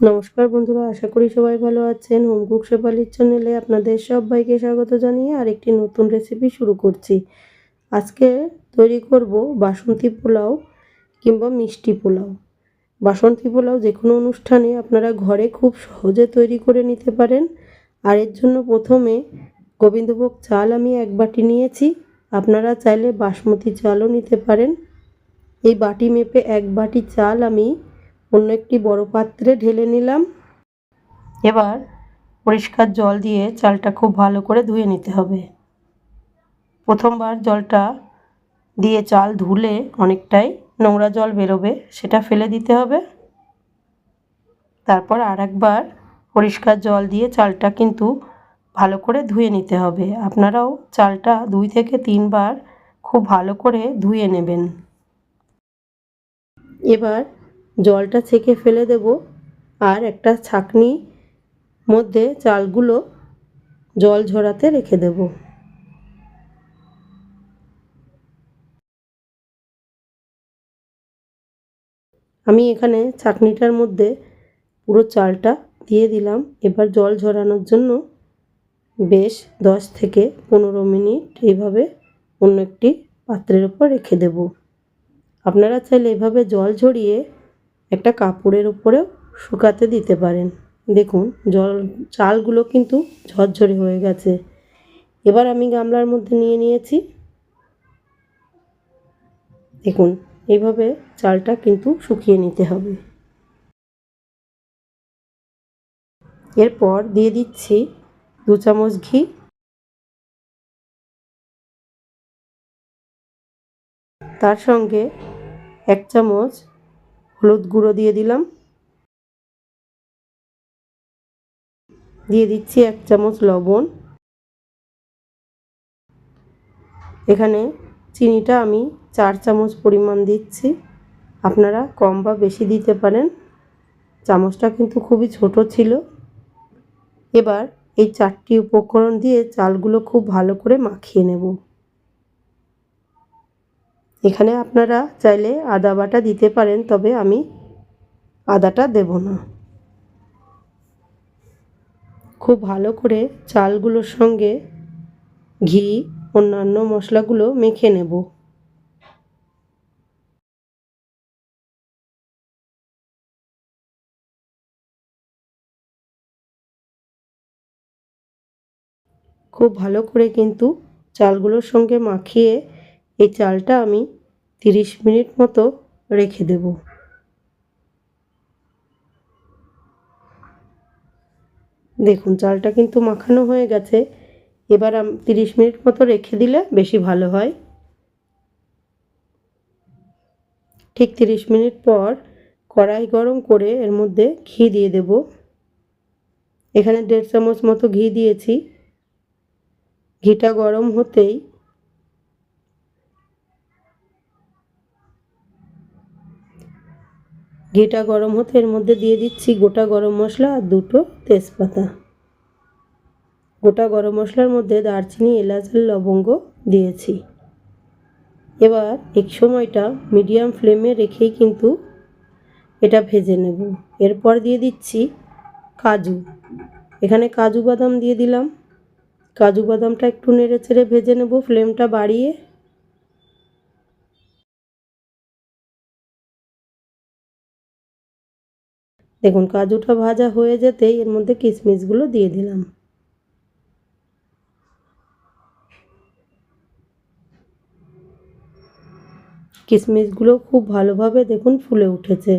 নমস্কার বন্ধুরা, আশা করি সবাই ভালো আছেন। হোম কুক শেফালির চ্যানেলে আপনাদের সবাইকে স্বাগত জানিয়ে আরেকটি নতুন রেসিপি শুরু করছি। আজকে তৈরি করব বাসন্তী পোলাও কিংবা মিষ্টি পোলাও। বাসন্তী পোলাও যে কোনো অনুষ্ঠানে আপনারা ঘরে খুব সহজে তৈরি করে নিতে পারেন। আর এর জন্য প্রথমে গোবিন্দভোগ চাল আমি এক বাটি নিয়েছি। আপনারা চাইলে বাসমতি চালও নিতে পারেন। এই বাটি মেপে এক বাটি চাল আমি অন্য একটি বড় পাত্রে ঢেলে নিলাম। এবার পরিষ্কার জল দিয়ে চালটা খুব ভালো করে ধুয়ে নিতে হবে। প্রথমবার জলটা দিয়ে চাল ধুলে অনেকটাই নোংরা জল বেরোবে, সেটা ফেলে দিতে হবে। তারপর আর একবার পরিষ্কার জল দিয়ে চালটা কিন্তু ভালো করে ধুয়ে নিতে হবে। আপনারাও চালটা দুই থেকে তিনবার খুব ভালো করে ধুয়ে নেবেন। এবার জলটা ছেঁকে ফেলে দেব আর একটা ছাকনি মধ্যে চালগুলো জল ঝরাতে রেখে দেব। আমি এখানে ছাকনিটার মধ্যে পুরো চালটা দিয়ে দিলাম। এবার জল ঝরানোর জন্য বেশ দশ থেকে পনেরো মিনিট এইভাবে অন্য একটি পাত্রের ওপর রেখে দেব। আপনারা চাইলে এভাবে জল ঝরিয়ে একটা কাপড়ের উপরেও শুকাতে দিতে পারেন। দেখুন, জল, চালগুলো কিন্তু ঝরঝরে হয়ে গেছে। এবার আমি গামলার মধ্যে নিয়ে নিয়েছি। দেখুন এইভাবে চালটা কিন্তু শুকিয়ে নিতে হবে। এরপর দিয়ে দিচ্ছি দু চামচ ঘি। তার সঙ্গে এক চামচ হলুদ গুঁড়ো দিয়ে দিলাম। দিয়ে দিচ্ছি এক চামচ লবণ। এখানে চিনিটা আমি চার চামচ পরিমাণ দিচ্ছি। আপনারা কম বা বেশি দিতে পারেন। চামচটা কিন্তু খুবই ছোট ছিল। এবার এই চারটি উপকরণ দিয়ে চালগুলো খুব ভালো করে মাখিয়ে নেব। এখানে আপনারা চাইলে আদা বাটা দিতে পারেন, তবে আমি আদাটা দেব না। খুব ভালো করে চালগুলোর সঙ্গে ঘি, অন্যান্য মশলাগুলো মেখে নেব। খুব ভালো করে কিন্তু চালগুলোর সঙ্গে মাখিয়ে এই চালটা আমি তিরিশ মিনিট মতো রেখে দেব। দেখুন, চালটা কিন্তু মাখানো হয়ে গেছে। এবার তিরিশ মিনিট মতো রেখে দিলে বেশি ভালো হয়। ঠিক তিরিশ মিনিট পর কড়াই গরম করে এর মধ্যে ঘি দিয়ে দেব। এখানে দেড় চামচ মতো ঘি দিয়েছি। ঘিটা গরম হতেই ঘিটা গরম হতে এর মধ্যে দিয়ে দিচ্ছি গোটা গরম মশলা আর দুটো তেজপাতা। গোটা গরম মশলার মধ্যে দারচিনি, এলাচ আর লবঙ্গ দিয়েছি। এবার এক সময়টা মিডিয়াম ফ্লেমে রেখেই কিন্তু এটা ভেজে নেব। এরপর দিয়ে দিচ্ছি কাজু। এখানে কাজু বাদাম দিয়ে দিলাম। কাজু বাদামটা একটু নেড়ে চেড়ে ভেজে নেব। ফ্লেমটা বাড়িয়ে দেখুন, কাজুটা ভাজা হয়ে যেতেই এর মধ্যে কিশমিশগুলো দিয়ে দিলাম। কিশমিশগুলো খুব ভালোভাবে দেখুন ফুলে উঠেছে।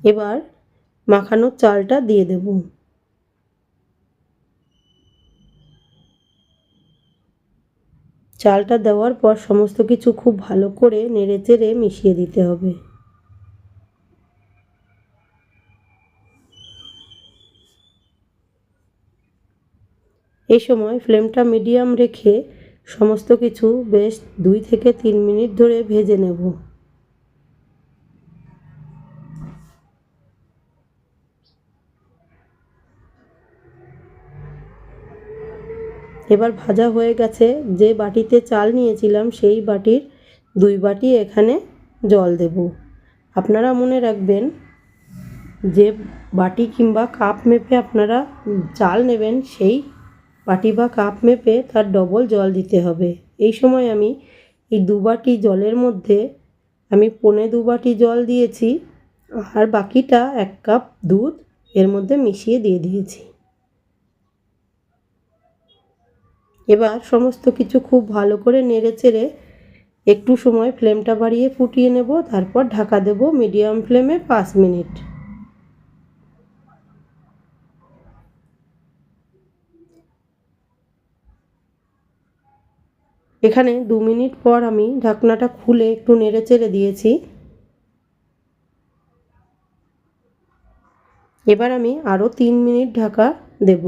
এবার মাখানোর চালটা দিয়ে দেব। চালটা দেওয়ার পর সমস্ত কিছু খুব ভালো করে নেড়ে চেড়ে মিশিয়ে দিতে হবে। এই সময় ফ্লেমটা মিডিয়াম রেখে সমস্ত কিছু বেশ দুই থেকে তিন মিনিট ধরে ভেজে নেব। এবার ভাজা হয়ে গেছে। যে বাটিতে চাল নিয়েছিলাম, সেই বাটির দুই বাটি এখানে জল দেব। আপনারা মনে রাখবেন, যে বাটি কিংবা কাপ মেপে আপনারা চাল নেবেন, সেই বাটি বা কাপ মেপে তার ডবল জল দিতে হবে। এই সময় আমি এই দু বাটি জলের মধ্যে আমি পনে দু বাটি জল দিয়েছি, আর বাকিটা এক কাপ দুধ এর মধ্যে মিশিয়ে দিয়ে দিয়েছি। এবার সমস্ত কিছু খুব ভালো করে নেড়ে চেড়ে একটু সময় ফ্লেমটা বাড়িয়ে ফুটিয়ে নেব, তারপর ঢাকা দেব মিডিয়াম ফ্লেমে পাঁচ মিনিট। এখানে দু মিনিট পর আমি ঢাকনাটা খুলে একটু নেড়ে চেড়ে দিয়েছি। এবার আমি আরও তিন মিনিট ঢাকা দেব।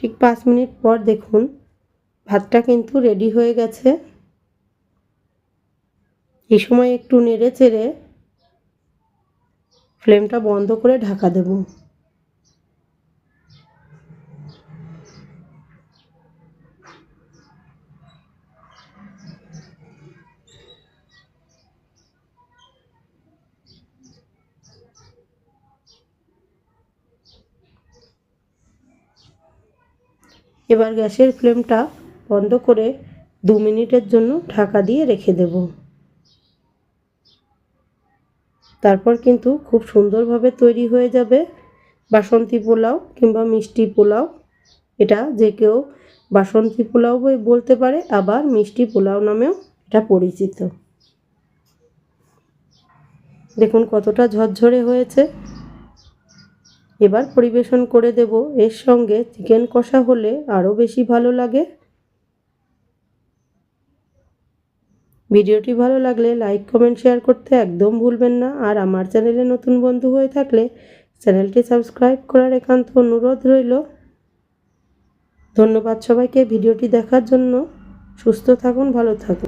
ঠিক পাঁচ মিনিট পর দেখুন, ভাতটা কিন্তু রেডি হয়ে গেছে। এই সময় একটু নেড়ে চেড়ে ফ্লেমটা বন্ধ করে ঢাকা দেবো। এবার গ্যাসের ফ্লেমটা বন্ধ করে দু মিনিটের জন্য ঢাকা দিয়ে রেখে দেব। তারপর কিন্তু খুব সুন্দরভাবে তৈরি হয়ে যাবে বাসন্তী পোলাও কিংবা মিষ্টি পোলাও। এটা যে কেউ বাসন্তী পোলাও বলতে পারে, আবার মিষ্টি পোলাও নামেও এটা পরিচিত। দেখুন কতটা ঝরঝরে হয়েছে। এবার পরিবেশন করে দেব। এর সঙ্গে চিকেন কষা হলে আরও বেশি ভালো লাগে। ভিডিওটি ভালো লাগলে লাইক, কমেন্ট, শেয়ার করতে একদম ভুলবেন না। আর আমার চ্যানেলে নতুন বন্ধু হয়ে থাকলে চ্যানেলটি সাবস্ক্রাইব করার একান্ত অনুরোধ রইল। ধন্যবাদ সবাইকে ভিডিওটি দেখার জন্য। সুস্থ থাকুন, ভালো থাকুন।